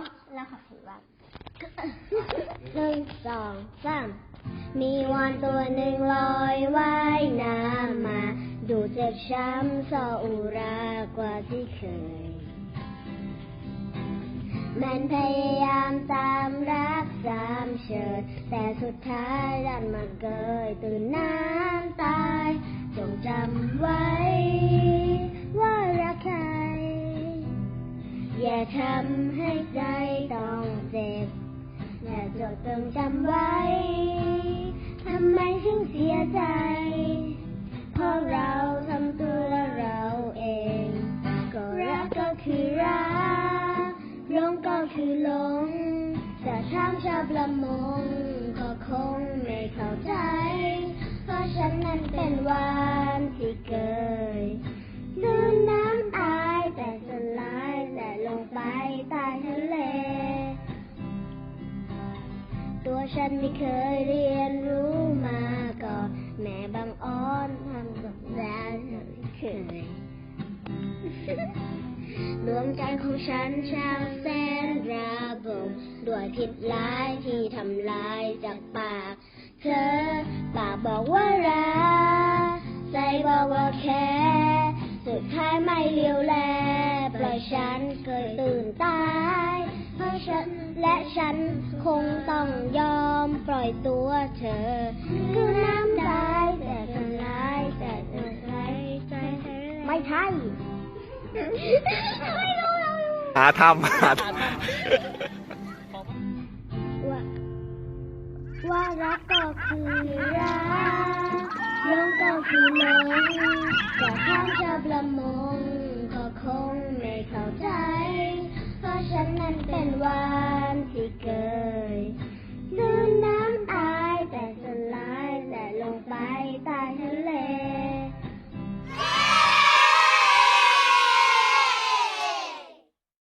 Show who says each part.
Speaker 1: มแล้วขอถือว่าหนึ่งสองสามมีวานตัวหนึ่งลอยว่ายน้ำมา ดูเจ็บช้ำสออุรากว่าที่เคย มันพยายามตามรักสามเชิด แต่สุดท้ายดันมาเกยตื่นน้ำตา อย่าทำให้ใจต้องเจ็บอย่าจดจงจำไว้ ทำไมถึงเสียใจ เพราะเราทำตัวเราเอง ก็รักก็คือรักหลงก็คือหลงแต่ถามชาวประมงก็คงไม่เข้าใจ เพราะฉันนั้นเป็นวา ตัวฉันไม่เคยเรียนรู้มาก่อนแม่บางอ้อนทำกับแดนเคยดวงใจของฉันช่างแสนระบมด้วยพิษร้ายที่ทำลายจากปาก เธอปากบอกว่ารักใจบอกว่าแค่สุดท้ายไม่เลี้ยวแลปล่อยฉันเกิดตื่นตา ฉัน และฉันคงต้องยอมปล่อยตัวเธอ คือน้ำได้แต่ทำร้ายแต่เธอใช้ใจเธอไม่ใช่ไม่รู้เรา
Speaker 2: หาทำหาท
Speaker 1: ว่าว่ารักก็คือรักหลงก็คือหลงแต่ข้ามชาวประมง